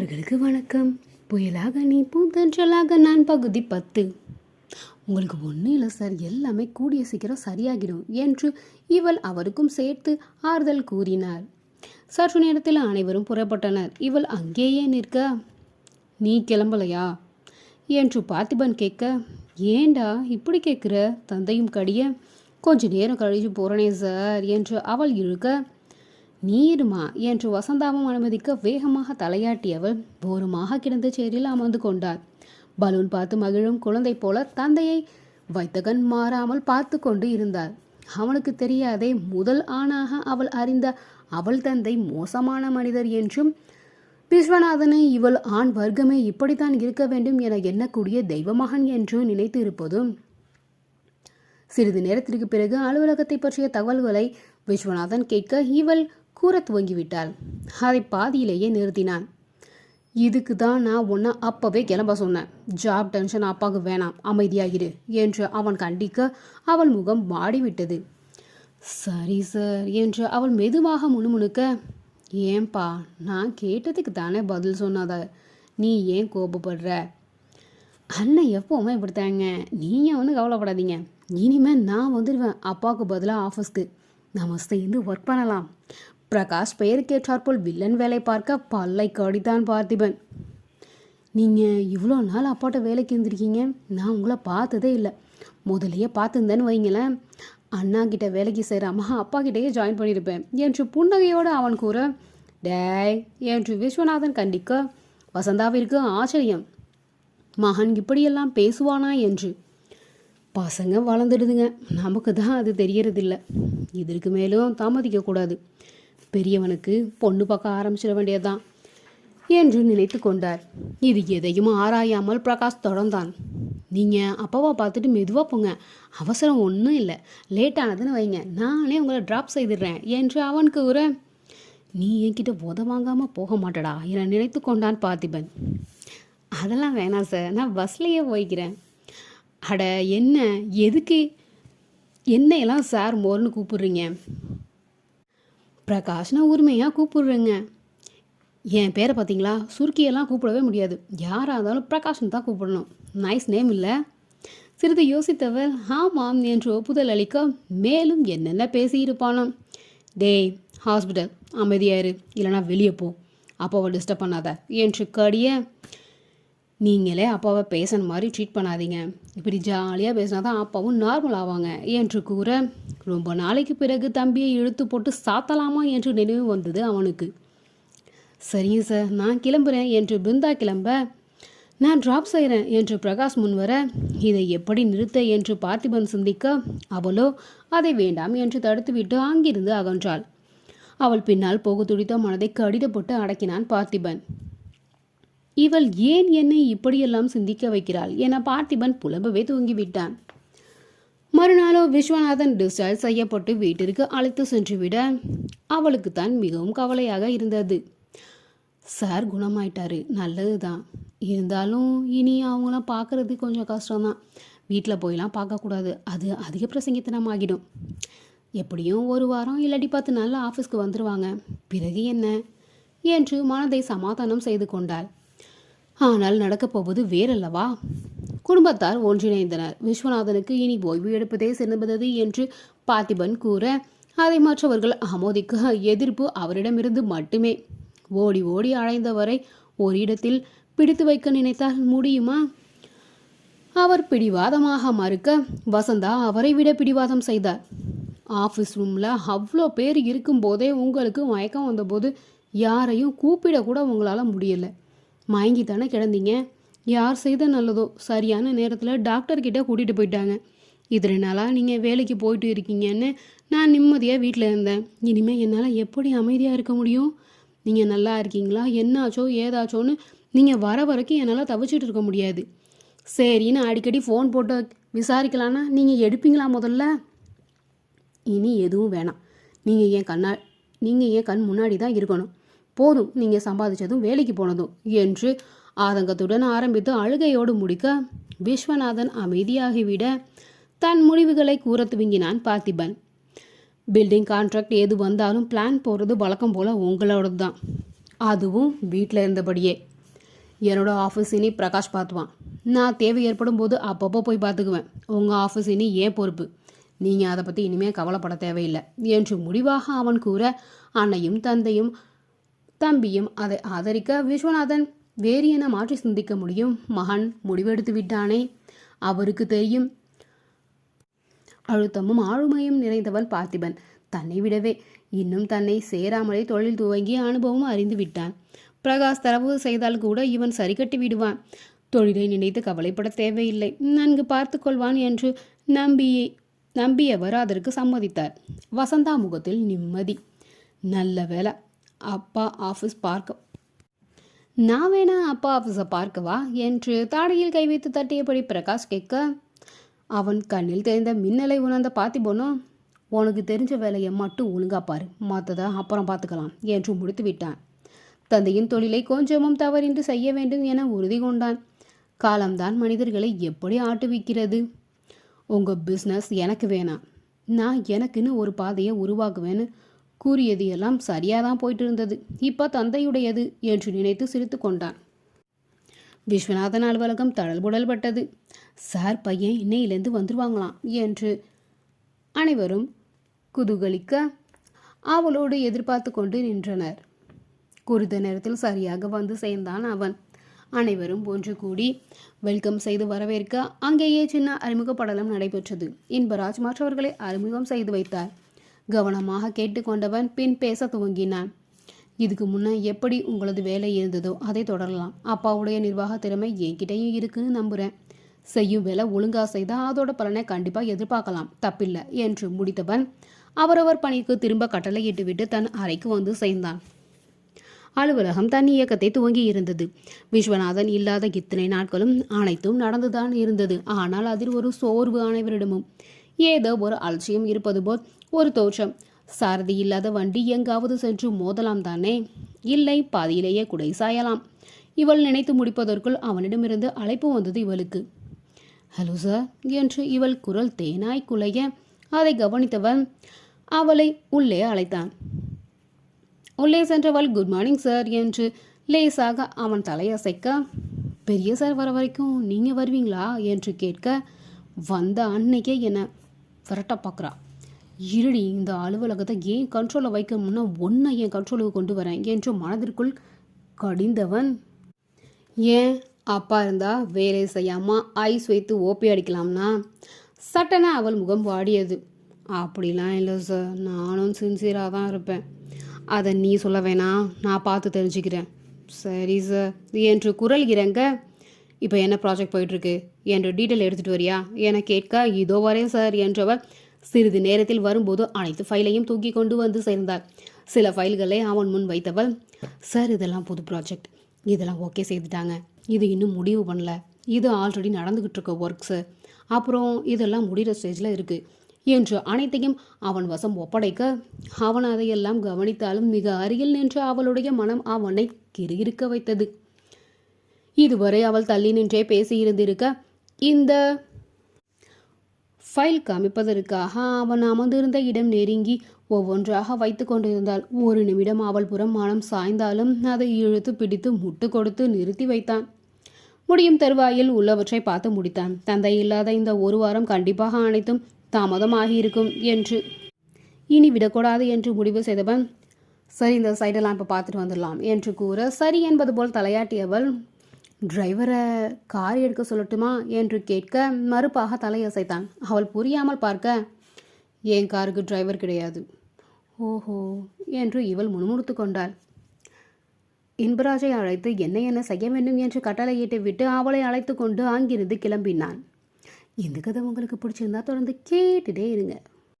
நண்பர்களுக்கு வணக்கம். புயலாக நீ பூந்தன்றலாக நான் பகுதி பத்து. உங்களுக்கு ஒன்றும் இல்லை சார் எல்லாமே கூடிய சீக்கிரம் சரியாகிடும் என்று இவள் அவருக்கும் சேர்த்து ஆறுதல் கூறினார் சற்று நேரத்தில் அனைவரும் புறப்பட்டனர். இவள் அங்கேயே நிற்க நீ கிளம்பலையா? என்று பார்த்திபன் கேட்க ஏண்டா இப்படி கேட்குற? தந்தையும் கடிய கொஞ்ச நேரம் கழிச்சு போகிறனே சார் என்று அவள் இழுக்க நீருமா? என்று வசந்தாவும் அனுமதிக்க வேகமாக தலையாட்டியவள் போருமாக கிடந்த சேரில் அமர்ந்து கொண்டார் பலூன் பார்த்து மகிழும் குழந்தை போல தந்தையை வைத்தகன் மாறாமல் பார்த்து கொண்டு இருந்தார் அவனுக்கு தெரியாதே முதல் ஆணாக அவள் அறிந்த அவள் தந்தை மோசமான மனிதர் என்றும் விஸ்வநாதனை இவள் ஆண் வர்க்கமே இப்படித்தான் இருக்க வேண்டும் என எண்ணக்கூடிய தெய்வமகன் என்று நினைத்து இருப்பதும் சிறிது நேரத்திற்கு பிறகு அலுவலகத்தை பற்றிய தகவல்களை விஸ்வநாதன் கேட்க இவள் கூற துவங்கிவிட்டாள். அதை பாதியிலேயே நிறுத்தினான். இதுக்கு தான் நான் உன்னை அப்பவே கிளம்ப சொன்னேன். ஜாப் டென்ஷன் அப்பாவுக்கு வேணாம். அமைதியாகிரு என்று அவன் கண்டிக்க அவள் முகம் மாடிவிட்டது. சரி சார் என்று அவள் மெதுவாக முணுமுணுக்க ஏன்பா நான் கேட்டதுக்கு தானே பதில் சொன்னாத? நீ ஏன் கோபப்படுற? அண்ணன் எப்போவுமே இப்படித்தாங்க. நீங்கள் ஒன்றும் கவலைப்படாதீங்க. இனிமேல் நான் வந்துடுவேன். அப்பாவுக்கு பதிலாக ஆஃபீஸ்க்கு நம்ம சேர்ந்து ஒர்க் பண்ணலாம். பிரகாஷ் பெயருக்கேற்றாற்போல் வில்லன் வேலை பார்க்க பல்லை கடித்தான் பார்த்திபன். நீங்கள் இவ்வளோ நாள் அப்பாட்ட வேலைக்கு இருந்திருக்கீங்க நான் உங்களை பார்த்ததே இல்லை. முதலையே பார்த்துருந்தேன்னு வைங்களேன். அண்ணா கிட்ட வேலைக்கு சேராம அப்பா கிட்டேயே ஜாயின் பண்ணியிருப்பேன் என்று புன்னகையோடு அவன் கூற டேய் என்று விஸ்வநாதன் கண்டிக்க வசந்தாவிற்கு ஆச்சரியம். மகன் இப்படியெல்லாம் பேசுவானா என்று. பசங்க வளர்ந்துடுதுங்க நமக்கு தான் அது தெரியறதில்ல. இதற்கு மேலும் தாமதிக்கக்கூடாது. பெரியவனுக்கு பொண்ணு பார்க்க ஆரம்பிச்சிட வேண்டியதுதான் என்று நினைத்து கொண்டார். இது எதையும் ஆராயாமல் பிரகாஷ் தொடர்ந்தான். நீங்கள் அப்பாவை பார்த்துட்டு மெதுவாக போங்க. அவசரம் ஒன்றும் இல்லை. லேட் ஆனதுன்னு வைங்க. நானே உங்களை ட்ராப் செய்திடுறேன் என்று அவன் கூற நீ என்கிட்ட உத வாங்காமல் போக மாட்டடா என நினைத்து கொண்டான் பார்த்திபன். அதெல்லாம் வேணாம் சார் நான் பஸ்லேயே போய்க்கிறேன். அட என்ன? எதுக்கு? என்னையெல்லாம் சார் மோர்னு கூப்பிடுறீங்க? பிரகாஷ்னா உரிமையாக கூப்பிடுறேங்க. என் பேரை பார்த்தீங்களா? சுருக்கியெல்லாம் கூப்பிடவே முடியாது. யாராக இருந்தாலும் பிரகாஷ்னு தான் கூப்பிடணும். நைஸ் நேம் இல்லை. சிறிது யோசித்தவர் ஆமாம் என்று ஒப்புதல் அளிக்க மேலும் என்னென்ன பேசியிருப்பானோ டேய் ஹாஸ்பிட்டல் அமைதியாயிரு இல்லைனா வெளியே போ. அப்பாவை டிஸ்டர்ப் பண்ணாத என்று கடிய நீங்களே அப்பாவை பேசுன மாதிரி ட்ரீட் பண்ணாதீங்க. இப்படி ஜாலியாக பேசினா தான் அப்பாவும் நார்மல் ஆவாங்க என்று கூற ரொம்ப நாளைக்கு பிறகு தம்பியை இழுத்து போட்டு சாத்தலாமா என்று நினைவு வந்தது அவனுக்கு. சரிங்க சார் நான் கிளம்புறேன் என்று பிருந்தா கிளம்ப நான் ட்ராப் செய்கிறேன் என்று பிரகாஷ் முன்வர இதை எப்படி நிறுத்த என்று பார்த்திபன் சிந்திக்க அவளோ அதை வேண்டாம் என்று தடுத்துவிட்டு அங்கிருந்து அகன்றாள். அவள் பின்னால் போக துடித்த மனதை கடிதப்பட்டு அடக்கினான் பார்த்திபன். இவள் ஏன் என்னை இப்படியெல்லாம் சிந்திக்க வைக்கிறாள்? என பார்த்திபன் புலம்பவே தூங்கிவிட்டான். மறுநாளோ விஸ்வநாதன் டிஸ்சார்ஜ் செய்யப்பட்டு வீட்டிற்கு அழைத்து சென்றுவிட அவளுக்கு தான் மிகவும் கவலையாக இருந்தது. சார் குணமாயிட்டாரு. நல்லது தான் இருந்தாலும் இனி அவங்களாம் பார்க்குறது கொஞ்சம் கஷ்டம்தான். வீட்டில் போயெல்லாம் பார்க்கக்கூடாது. அது அதிக பிரசங்கித்தனம் ஆகிடும் எப்படியும் ஒரு வாரம் இல்லாட்டி பத்து நாள் ஆஃபீஸ்க்கு வந்துடுவாங்க பிறகு என்ன? என்று மனதை சமாதானம் செய்து கொண்டாள். ஆனால் நடக்கப்போவது வேறல்லவா? குடும்பத்தார் ஒன்றிணைந்தனர். விஸ்வநாதனுக்கு இனி ஓய்வு எடுப்பதே சிறந்தது என்று பார்த்திபன் கூற அதை மற்றவர்கள் ஆமோதிக்க எதிர்ப்பு அவரிடமிருந்து மட்டுமே. ஓடி ஓடி அழைந்தவரை ஒரு இடத்தில் பிடித்து வைக்க நினைத்தால் முடியுமா? அவர் பிடிவாதமாக மறுக்க வசந்தா அவரை விட பிடிவாதம் செய்தார். ஆஃபீஸ் ரூமில் அவ்வளோ பேர் இருக்கும்போதே உங்களுக்கு மயக்கம் வந்தபோது யாரையும் கூப்பிட கூட உங்களால் முடியலை. மயங்கி தானே கிடந்தீங்க? யார் செய்த நல்லதோ சரியான நேரத்தில் டாக்டர்கிட்ட கூட்டிகிட்டு போயிட்டாங்க. இத்தனை நாளாக நீங்கள் வேலைக்கு போயிட்டு இருக்கீங்கன்னு நான் நிம்மதியாக வீட்டில் இருந்தேன். இனிமேல் என்னால் எப்படி அமைதியாக இருக்க முடியும்? நீங்கள் நல்லா இருக்கீங்களா? என்னாச்சோ ஏதாச்சோன்னு நீங்கள் வர வரைக்கும் என்னால் தவிச்சிட்டு இருக்க முடியாது. சரின்னு அடிக்கடி ஃபோன் போட்டு விசாரிக்கலான்னா நீங்கள் எடுப்பீங்களா முதல்ல? இனி எதுவும் வேணாம். நீங்கள் என் கண்ணா நீங்கள் என் கண் முன்னாடி தான் இருக்கணும். போதும் நீங்கள் சம்பாதிச்சதும் வேலைக்கு போனதும் என்று ஆதங்கத்துடன் ஆரம்பித்து அழுகையோடு முடிக்க விஸ்வநாதன் அமைதியாகிவிட தன் முடிவுகளை கூற துவங்கினான் பார்த்திபன். பில்டிங் கான்ட்ராக்ட் எது வந்தாலும் பிளான் போடுறது வழக்கம் போல் உங்களோடது தான் அதுவும் வீட்டில் இருந்தபடியே. என்னோட ஆஃபீஸ் இனி பிரகாஷ் பார்த்துவான். நான் தேவை ஏற்படும் போது அப்பப்போ போய் பார்த்துக்குவேன். உங்கள் ஆஃபீஸ் இனி ஏன் பொறுப்பு? நீங்கள் அதை பற்றி இனிமேல் கவலைப்பட தேவையில்லை என்று முடிவாக அவன் கூற அன்னையும் தந்தையும் தம்பியும் அதை ஆதரிக்க விஸ்வநாதன் வேறு என மாற்றி சிந்திக்க முடியும். மகன் முடிவெடுத்து விட்டானே. அவருக்கு தெரியும். அழுத்தமும் ஆளுமையும் நிறைந்தவன் பார்த்திபன். தன்னை விடவே இன்னும் தன்னை சேராமலே தொழில் துவங்கிய அனுபவம் அறிந்து விட்டான். பிரகாஷ் தரவு செய்தால் கூட இவன் சரி கட்டி விடுவான். தொழிலை நினைத்து கவலைப்பட தேவையில்லை. நன்கு பார்த்து கொள்வான் என்று நம்பியே நம்பியவர் அதற்கு சம்மதித்தார். வசந்தா முகத்தில் நிம்மதி. நல்ல வேலை அப்பா ஆஃபீஸ் பார்க்க. நான் வேணா அப்பா ஆஃபீஸை பார்க்கவா என்று தாடையில் கை வைத்து தட்டியபடி பிரகாஷ் கேட்க அவன் கண்ணில் தெரிந்த மின்னலை உணர்ந்த பார்த்திபனோ உனக்கு தெரிஞ்ச வேலையை மட்டும் ஒழுங்கா பாரு மற்றதை அப்புறம் பார்த்துக்கலாம் என்று முடித்து விட்டான். தந்தையின் தொழிலை கொஞ்சமும் தவறின்றி செய்ய வேண்டும் என உறுதி கொண்டான். காலம்தான் மனிதர்களை எப்படி ஆட்டுவிக்கிறது? உங்கள் பிஸ்னஸ் எனக்கு வேணாம். நான் எனக்குன்னு ஒரு பாதையை உருவாக்குவேன்னு கூறியது எல்லாம் சரியாக தான் போயிட்டு இருந்தது இப்போ தந்தையுடையது என்று நினைத்து சிரித்து கொண்டான். விஸ்வநாதன் அலுவலகம் தடல்புடல் பட்டது. சார் பையன் இன்னையிலேருந்து வந்துருவாங்களாம் என்று அனைவரும் குதூகலிக்க அவளோடு எதிர்பார்த்து கொண்டு நின்றனர். குறித்த நேரத்தில் சரியாக வந்து சேர்ந்தான் அவன். அனைவரும் ஒன்று கூடி வெல்கம் செய்து வரவேற்க அங்கேயே சின்ன அறிமுக படலம் நடைபெற்றது. இன்பராஜ் மற்றவர்களை அறிமுகம் செய்து வைத்தார். கவனமாக கேட்டுக்கொண்டவன் பின் பேச துவங்கினான். இதுக்கு முன்னே எப்படி உங்களது வேலை இருந்ததோ அதை தொடரலாம். அப்பாவுடைய நிர்வாக திறமை என்கிட்டயும் இருக்குன்னு நம்புகிறேன் செய்யும் வேலை ஒழுங்கா செய்தால் அதோட பலனை கண்டிப்பாக எதிர்பார்க்கலாம். தப்பில்லை என்று முடித்தவன் அவரவர் பணிக்கு திரும்ப கட்டளையிட்டுவிட்டு தன் அறைக்கு வந்து சேர்ந்தான். அலுவலகம் தன் இயக்கத்தை துவங்கி இருந்தது. விஸ்வநாதன் இல்லாத இத்தனை நாட்களும் அனைத்தும் நடந்துதான் இருந்தது. ஆனால் அதில் ஒரு சோர்வு அனைவரிடமும். ஏதோ ஒரு அலட்சியம் இருப்பது போல் ஒரு தோற்றம். சாரதி இல்லாத வண்டி எங்காவது சென்று மோதலாம் தானே? இல்லை பாதியிலேயே குடை சாயலாம். இவள் நினைத்து முடிப்பதற்குள் அவனிடமிருந்து அழைப்பு வந்தது இவளுக்கு. ஹலோ சார் என்று இவள் குரல் தேனாய் குலைய. அதை கவனித்தவன் அவளை உள்ளே அழைத்தான். உள்ளே சென்றவள் குட் மார்னிங் சார் என்று லேசாக அவன் தலையசைக்க. பெரிய சார் வர வரைக்கும் நீங்கள் வருவீங்களா? என்று கேட்க வந்த அன்னைக்கே என்னை விரட்ட பார்க்குறா இருடி இந்த அலுவலகத்தை ஏன் கண்ட்ரோலில் வைக்கணும்னா ஒன்றை என் கண்ட்ரோலுக்கு கொண்டு வரேன்? என்று மனதிற்குள் கடிந்தவன். ஏன் அப்பா இருந்தா வேலை செய்யாமல் ஐஸ் வைத்து ஓப்பி அடிக்கலாம்னா? சட்டன அவள் முகம் வாடியது. அப்படிலாம் இல்லை சார் நானும் சின்சியராக தான் இருப்பேன். அதை நீ சொல்ல வேணாம். நான் பார்த்து தெரிஞ்சுக்கிறேன். சரி சார் என்று குரல் இறங்க இப்போ என்ன ப்ராஜெக்ட் போயிட்டுருக்கு என்று டீட்டெயில் எடுத்துகிட்டு வரியா? என கேட்க இதோ வரேன் சார் என்றவர் சிறிது நேரத்தில் வரும்போது அனைத்து ஃபைலையும் தூக்கி கொண்டு வந்து சேர்ந்தார். சில ஃபைல்களை அவன் முன் வைத்தவள் சார் இதெல்லாம் புது ப்ராஜெக்ட் இதெல்லாம் ஓகே செய்துட்டாங்க. இது இன்னும் முடிவு பண்ணல. இது ஆல்ரெடி நடந்துக்கிட்டு இருக்க ஒர்க்ஸு அப்புறம் இதெல்லாம் முடிகிற ஸ்டேஜில் இருக்குது என்று அனைத்தையும் அவன் வசம் ஒப்படைக்க அவன் அதையெல்லாம் கவனித்தாலும் மிக அருகில் நின்று அவளுடைய மனம் அவனை கிறுகிறுக்க வைத்தது. இதுவரை அவள் தள்ளி நின்றே பேசியிருந்திருக்க இந்த ஃபைல் காமிப்பதற்காக அவன் அமர்ந்திருந்த இடம் நெருங்கி ஒவ்வொன்றாக வைத்து கொண்டிருந்தாள். ஒரு நிமிடம் அவள் புறம் மனம் சாய்ந்தாலும் அதை இழுத்து பிடித்து முட்டு கொடுத்து நிறுத்தி வைத்தான். முடியும் தருவாயில் உள்ளவற்றை பார்த்து முடித்தான். தந்தை இல்லாத இந்த ஒரு வாரம் கண்டிப்பாக அனைத்தும் தாமதமாகியிருக்கும் என்று. இனி விடக்கூடாது என்று முடிவு செய்தவன் சரி இந்த சைடெல்லாம் இப்போ பார்த்துட்டு வந்துடலாம் என்று கூற சரி என்பது போல் தலையாட்டியவள் டிரைவரை கார் எடுக்க சொல்லட்டுமா என்று கேட்க மறுப்பாக தலையசைத்தான். அவள் புரியாமல் பார்க்க என் காருக்கு டிரைவர் கிடையாது? ஓஹோ என்று இவள் முணுமுணுத்து கொண்டாள். இன்பராஜை அழைத்து என்ன என்ன செய்ய வேண்டும்? என்று கட்டளையிட்டு விட்டு அவளை அழைத்து கொண்டு அங்கிருந்து கிளம்பினான். இந்த கதை உங்களுக்கு பிடிச்சிருந்தா தொடர்ந்து கேட்டுட்டே இருங்க.